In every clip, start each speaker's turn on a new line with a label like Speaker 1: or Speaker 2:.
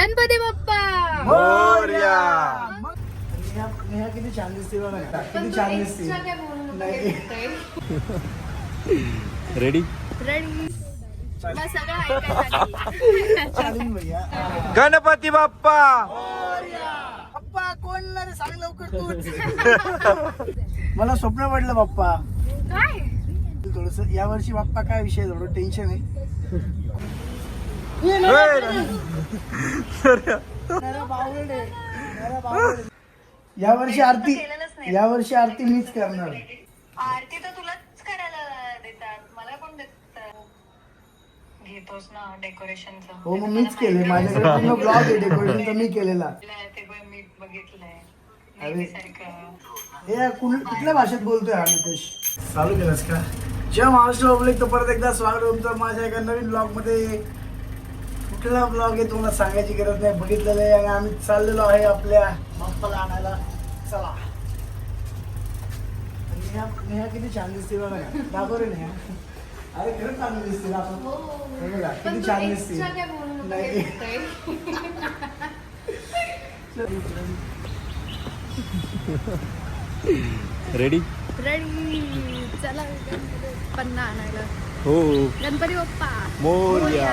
Speaker 1: गणपती बाप्पा
Speaker 2: किती छान दिसते बघा किती छान दिसते
Speaker 3: रेडी
Speaker 1: रेडी
Speaker 3: गणपती बाप्पा
Speaker 2: पप्पा कोण सांग लवकर मला स्वप्न पडलं पप्पा
Speaker 1: काय?
Speaker 2: थोडस या वर्षी बाप्पा काय विषय थोडं टेन्शन आहे. या वर्षी आरती या वर्षी आरती मीच करणार.
Speaker 4: आरती तर तुलाच करायला देतात. मला कोण देतात. घेतोस ना डेकोरेशनचं
Speaker 2: हो मग मीच केले माझ्याकडे पूर्ण ब्लॉग आहे डेकोरेशनचा मी केलेला.
Speaker 4: ते पण मी बघितलंय.
Speaker 2: अरे.
Speaker 4: नेहमीसारखं.
Speaker 2: हे कुण- कुठल्या भाषेत बोलतोय हा नितेश? चालू केलंस का? जय महाराष्ट्र पब्लिक तर परत एकदा स्वागत तुमचं माझ्या एका नवीन ब्लॉगमध्ये कुठला ब्लॉग आहे तुम्हाला सांगायची गरज नाही. बघितलेलं आहे आणि आम्ही चाललेलो आहे आपल्या बाप्पाला आणायला. चला. नेहा नेहा किती छान दिसते बघा. दाखव रे नेहा. अरे खरंच चांगली दिसते ना आपण हे किती छान दिसते. नाही.
Speaker 3: रेडी
Speaker 1: रेडी चला गणपती बाप्पांना आणायला.
Speaker 3: हो.
Speaker 1: गणपती बाप्पा.
Speaker 3: मोरया.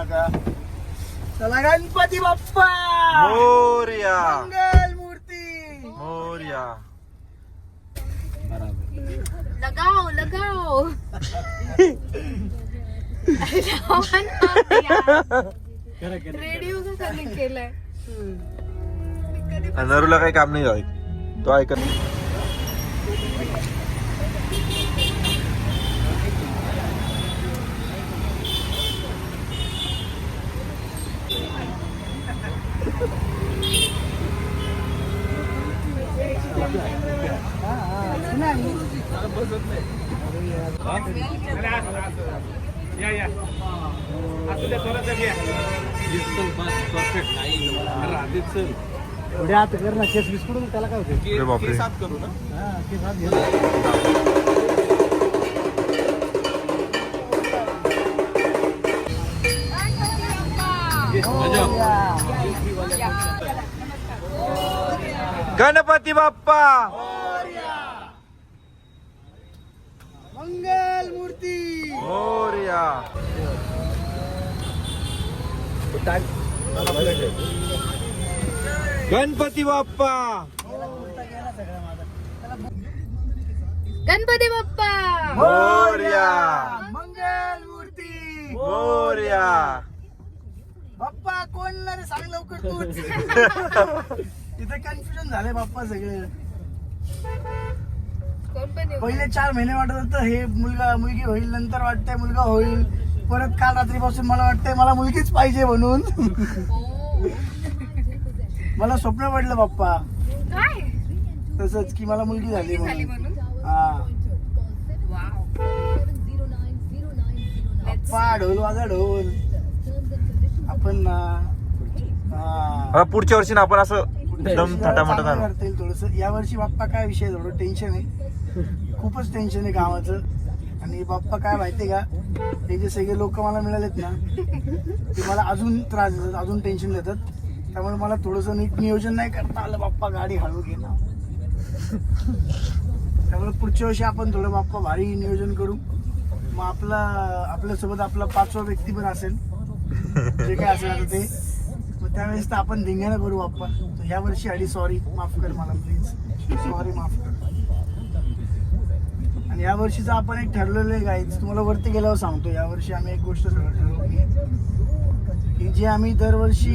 Speaker 2: नका. चला गणपती बाप्पा!
Speaker 3: मोरया.
Speaker 2: मंगल मूर्ती!
Speaker 3: मोरया.
Speaker 1: लगाओ लगाओ. रेडिओ का कमी केलंय
Speaker 3: नरूला काही काम नाही तो ऐकत
Speaker 2: पुढे आता कर ना केस बिस्कुट त्याला काय होते
Speaker 3: सात करू
Speaker 2: ना केस हात
Speaker 3: गणपती बाप्पा!
Speaker 2: मंगल मूर्ती!
Speaker 3: मोरया! गणपती बाप्पा!
Speaker 1: गणपती बाप्पा!
Speaker 3: मोरया!
Speaker 2: मंगल मूर्ती!
Speaker 3: मोरया!
Speaker 2: बाप्पा कोण ना रे? सांग लवकर तूच. इथे कन्फ्युजन झाले बाप्पा सगळे.
Speaker 1: कोण पण येऊ.
Speaker 2: पहिले चार महिने वाटत होतं हे मुलगा मुलगी होईल नंतर वाटतंय मुलगा होईल. परत काल रात्रीपासून मला वाटतंय मला मुलगीच पाहिजे म्हणून. मला स्वप्न पडलं बाप्पा.
Speaker 1: काय?
Speaker 2: तसंच की मला मुलगी झाली
Speaker 1: झाली
Speaker 2: म्हणून.
Speaker 1: म्हणून?
Speaker 2: हा.
Speaker 1: वाव.
Speaker 2: बाप्पा ढोल वाजा ढोल. आपण ना हा.
Speaker 3: पुढच्या वर्षी ना आपण असं एकदम थाटामाटा
Speaker 2: चांगलं
Speaker 3: झालो
Speaker 2: करता येईल थोडस. या वर्षी बाप्पा काय विषय थोडं टेन्शन आहे. खूपच टेन्शन आहे कामाचं आणि बाप्पा काय माहितीये का? हे जे सगळे लोक मला मिळालेत ना ते मला अजून त्रास देतात अजून टेन्शन देतात. त्यामुळे मला थोडंसं नीट नियोजन नाही करता आलं. बाप्पा गाडी हळू घे ना. त्यामुळे पुढच्या वर्षी आपण थोडं बाप्पा भारी नियोजन करू. मग आपला आपल्यासोबत आपला पाचवा व्यक्ती पण असेल. जे काय असेल आता ते. मग त्यावेळेस तर आपण धिंगाणा करू बाप्पा. ह्या वर्षी आली सॉरी माफ कर मला प्लीज सॉरी माफ कर. आणि या वर्षीचं आपण एक ठरलेलं आहे गाईच तुम्हाला वरती गेल्यावर सांगतो या वर्षी आम्ही एक गोष्ट सगळं ठरवली की जी आम्ही दरवर्षी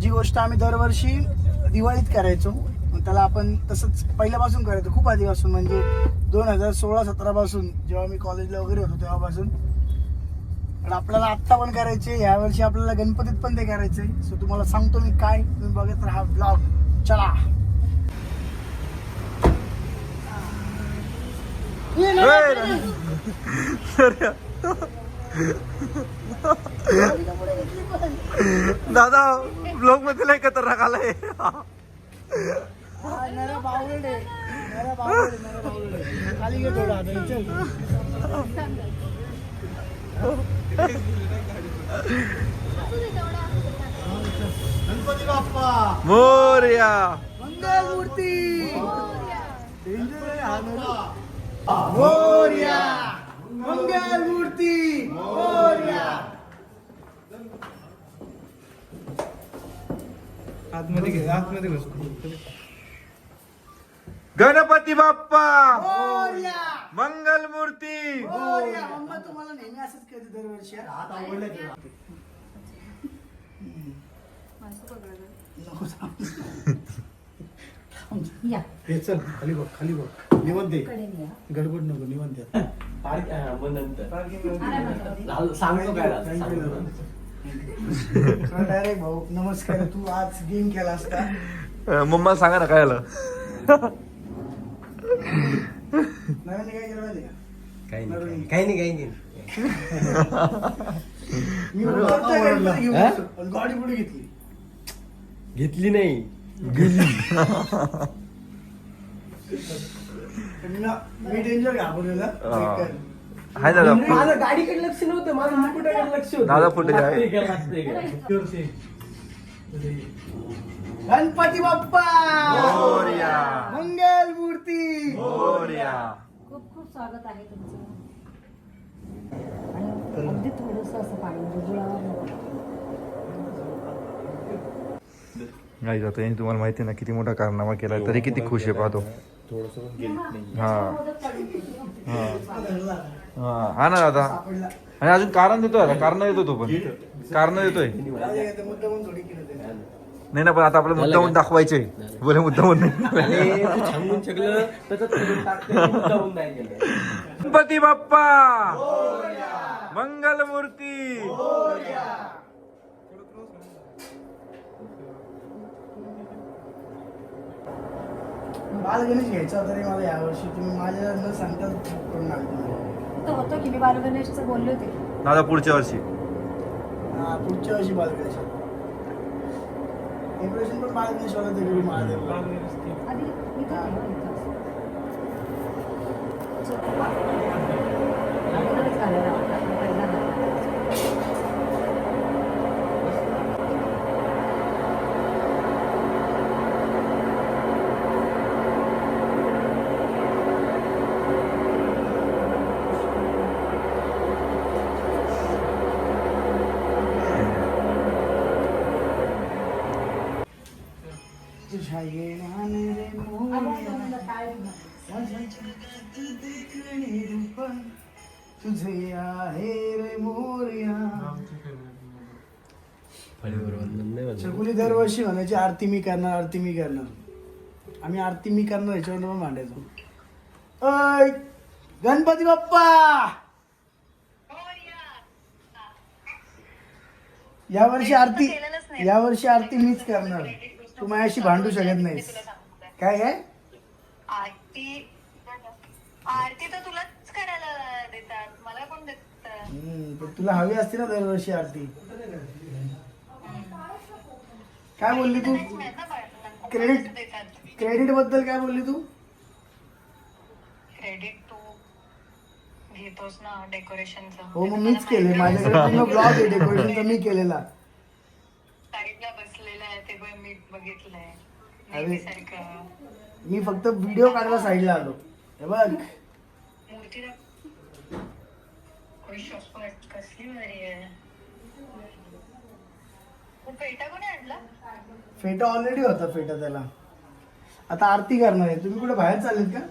Speaker 2: जी गोष्ट आम्ही दरवर्षी दिवाळीत करायचो त्याला आपण तसंच पहिल्यापासून करायचो खूप आधीपासून म्हणजे दोन हजार सोळा सतरापासून जेव्हा मी कॉलेजला वगैरे होतो तेव्हापासून. पण आपल्याला आत्ता पण करायचे या वर्षी आपल्याला गणपतीत पण ते करायचे. सो तुम्हाला सांगतो मी काय. तुम्ही बघत राहा ब्लॉग चला.
Speaker 3: दादा ब्लॉगमध्ये लय खतरनाक आलाय.
Speaker 2: खाली घे थोडं चल
Speaker 3: मोर्या.
Speaker 2: मंगलमूर्ती. मोरया. मंगलमूर्ती. मोरया.
Speaker 5: आतमध्ये घे आतमध्ये घुस.
Speaker 3: गणपती बाप्पा!
Speaker 2: मोरया
Speaker 3: मंगल मूर्ती
Speaker 2: तुम्हाला नेहमी असंच दरवर्षी हा? हात आवडला तुला. नको थांब.
Speaker 5: हे चल खाली बघ खाली बघ. निवंत दे गडबड नको निवंत दे.
Speaker 6: सांगतो काय
Speaker 2: डायरेक्ट भाऊ नमस्कार. तू आज गेम केलास का?
Speaker 3: अं, मम्मा सांगा ना काय आलं
Speaker 2: नवीन काय केलं माहिती का
Speaker 6: काही नाही काही नाही काही नाही.
Speaker 2: मी उतरता गणपती घेऊन
Speaker 6: हा?
Speaker 2: बसलो, पण गाडी पुढे घेतली.
Speaker 6: घेतली नाही.
Speaker 2: ना, मी डेंजर घाबरलेला.
Speaker 3: हा.
Speaker 2: बेकार.
Speaker 3: हाय दादा
Speaker 6: माझं गाडीकडे लक्ष नव्हतं माझं मुकुटाकडे लक्ष होतं.
Speaker 3: दादा फुटेज आहे.
Speaker 2: गणपती बाप्पा!
Speaker 3: मोरया.
Speaker 2: मंगल मूर्ती!
Speaker 3: मोरया.
Speaker 7: खूप खूप स्वागत आहे तुमचं. आणि अगदी थोडंसं असं पाणी नको.
Speaker 3: नाही जातो यांनी तुम्हाला माहिती आहे ना किती मोठा कारनामा केला तरी किती खुश आहे पाहतो. हा. हा. हा. हा ना दादा
Speaker 2: सापडला
Speaker 3: आणि अजून कारण देतोय आता कारण देतो तो पण. कारण देतोय. नाही ना पण आता आपलं मुद्दामून दाखवायचे. बोले
Speaker 6: केलं
Speaker 3: गणपती बाप्पा! मंगल मूर्ती!
Speaker 2: बाल गणेश घ्यायचा होता रे मला यावर्षी तुम्ही माझ्या न सांगता करून
Speaker 7: होतं की मी बालगणेशचं बोलले होते.
Speaker 3: दादा पुढच्या वर्षी.
Speaker 2: हा, पुढच्या वर्षी बाल गणेश डेकोरेशन पण बाल गणेश वाला तुझ्या येण्याने रे मोरया, तुझे आहे रे मोरया चकुली दरवर्षी म्हणायची आरती मी करणार आरती मी करणार. आम्ही आरती मी करणार याच्यावर पण मांडायचो अय गणपती बाप्पा! या वर्षी आरती या वर्षी आरती मीच करणार. तू माझ्याशी भांडू शकत नाहीस. काय काय
Speaker 4: आरती आरती तर तुलाच करायला देतात. मला कोण देत?
Speaker 2: हम्म, पण तुला हवी असते ना दरवर्षी आरती. काय बोलली तू? क्रेडिट क्रेडिटबद्दल काय बोलली तू?
Speaker 4: क्रेडिट तू घेतोस ना डेकोरेशनचं
Speaker 2: हो मग मीच केले माझ्याकडे पूर्ण ब्लॉग आहे डेकोरेशनचा मी केलेला
Speaker 4: साईडला बसलेला आहे ते पण मी बघितलंय.
Speaker 2: मी फक्त व्हिडिओ काढायला साईडला आलो. हे बघ. फेटा ऑलरेडी होता फेटा त्याला. आता आरती करणार आहे. तुम्ही कुठे बाहेर चाललेत का?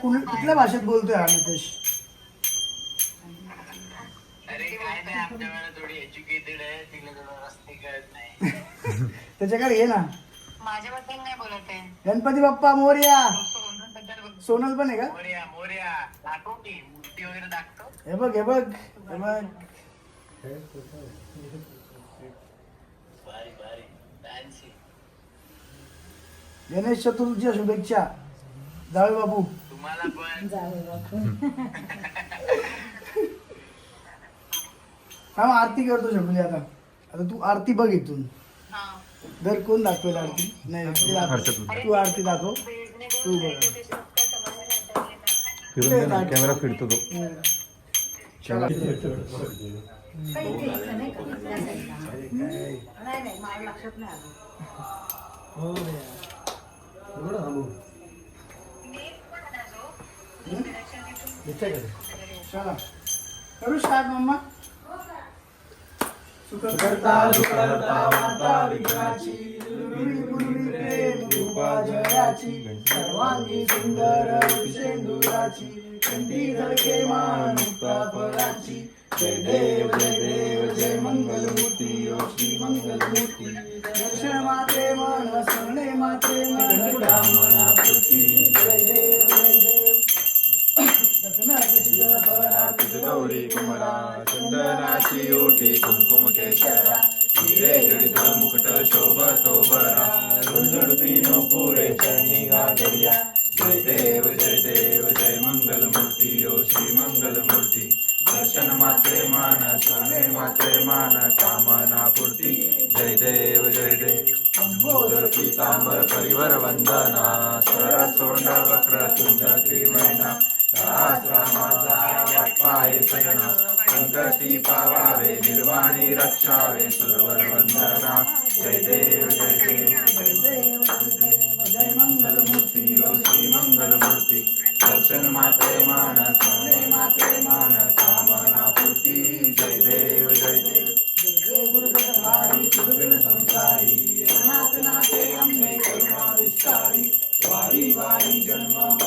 Speaker 4: कुठल्या
Speaker 2: भाषेत बोलतोय हा नितेश? त्याच्याकडे ये ना.
Speaker 4: माझ्याबद्दल नाही बोलत आहे.
Speaker 2: गणपती बाप्पा मोरया. सोनल पण आहे का? हे बघ हे बघ हे बघ. गणेश चतुर्थीच्या शुभेच्छा. जावे बाबू
Speaker 7: जावे बापू.
Speaker 2: हा मग आरती करतो शकली आता. आता तू आरती बघ इथून.
Speaker 6: दर कोण दाखवेल आरती? नाही ते दाखव.
Speaker 2: हर्षद.
Speaker 6: तू आरती दाखव. तू बघ.
Speaker 2: फिरून दे ना कॅमेरा फिरतो तो
Speaker 3: हो थांबू.
Speaker 6: चला. करू स्टार्ट मम्मा?
Speaker 3: सुखकर्ता दुःखहर्ता वार्ता विघ्नाची, दुर्मिळ प्रेम कृपा जयाची सर्वांगी सुंदर शेंदुराची कंठी झळके मान फळाची जय देव जय देव जय मंगलमूर्ती ओ श्री मंगलमूर्ती दर्शन माते मन सरणे माते मन कामना जय देव
Speaker 2: गौरी कुमरा चंदनाची ओटी कुमकुम केशरा हिरे जडित मुकुट शोभतो बरा रुंजडती नो चरणी गागरिया जय देव जय देव जय मंगल मूर्ती ओ श्री मंगल मूर्ती दर्शन मात्रे मान शरणे मात्रे मान कामना पूर्ती जय देव जय देव अंबोदर पीतांबर परिवर वंदना सरळ सोंड वक्र सुंदर त्रिवैना संकटी पावावे निर्वाणी रक्षावे सुरवर वंदना जय देव जय देव जय देव ओ श्री मंगलमूर्ती. दर्शन माते मान स्वामी माते मान कामना पूर्ती. जय देव जय देव. संसारी. अनाथ नाते अम्मे कर्माविष्कारी वारी वारी जन्म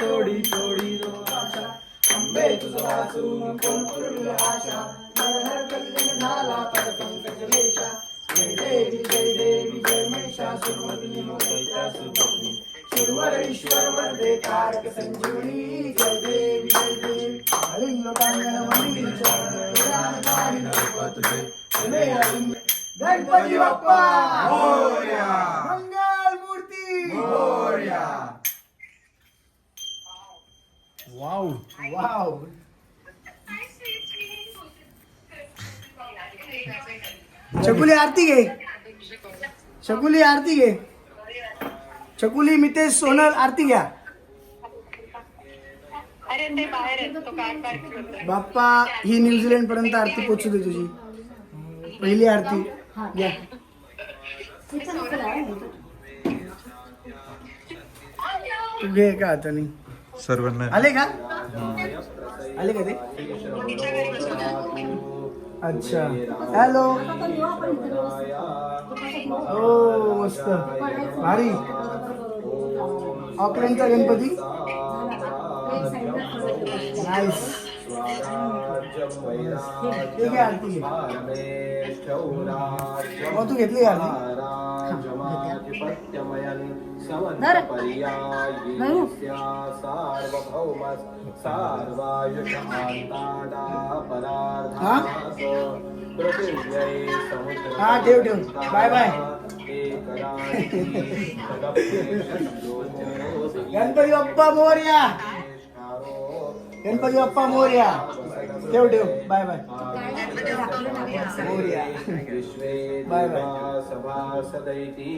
Speaker 2: सोडी नो आशा. अंबे तुझं वाचून कोण पुरविल आशा. नरहर कल्याण झाला पर पंकज लेशा जय देवी जय देवी जय दैत्यासुरमर्दिनी सुरवर ईश्वर वरदे तारक संजीवनी. जय देवी जय देवी लोकांगण मंदिर चरण तुझे गणपती बाप्पा! मंगल मूर्ती
Speaker 6: वाव वाव शकुली आरती घे. शकुली आरती घे. शकुली मितेश सोनल आरती घ्या.
Speaker 4: अरे ते बाहेर आहेत. तो काय काय करतोय?
Speaker 6: बाप्पा ही न्यूझीलंड पर्यंत आरती पोचू दे तुझी. पहिली आरती. घ्या. तू घे का हाताने?
Speaker 2: सर्वांना.
Speaker 6: आले का? आले का ते? अच्छा. हॅलो. हो मस्त. भारी. ऑकलँडचा गणपती. नाईस ते मग तू घेतली.
Speaker 7: धरू.
Speaker 6: हा? हा ठेव ठेव. Bye bye. गणपती बाप्पा मोर्या. गणपती बाप्पा मोर्या. ठेव ठेव bye bye. Morya. Bye bye.
Speaker 5: सभासदैती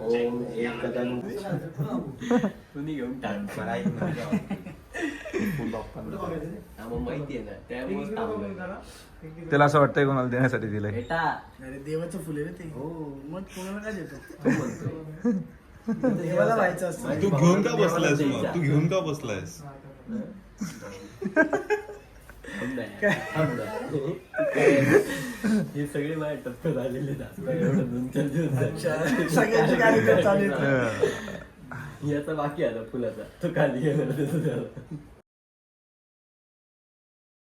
Speaker 5: ओम एकदंत तुम्ही घेऊन टाक मग माहिती आहे ना त्यामुळे थांबलोय
Speaker 2: त्याला असं वाटतंय कोणाला देण्यासाठी दिलंय.
Speaker 5: बेटा.
Speaker 6: अरे देवाचं फुले रे ते. हो. मग कोणाला काय देतो? देवाला व्हायचं असतं.
Speaker 8: तू घेऊन का बसलायस तू घेऊन का बसलायस?
Speaker 6: हे सगळे माझ्या टप्प्यात आलेले आहेत आता एवढं दोन चार दिवस झाले.
Speaker 2: सगळ्यांचे कार्यक्रम चालू आहेत.
Speaker 6: याचा बाकी आला फुलाचा. तो खाली गेला.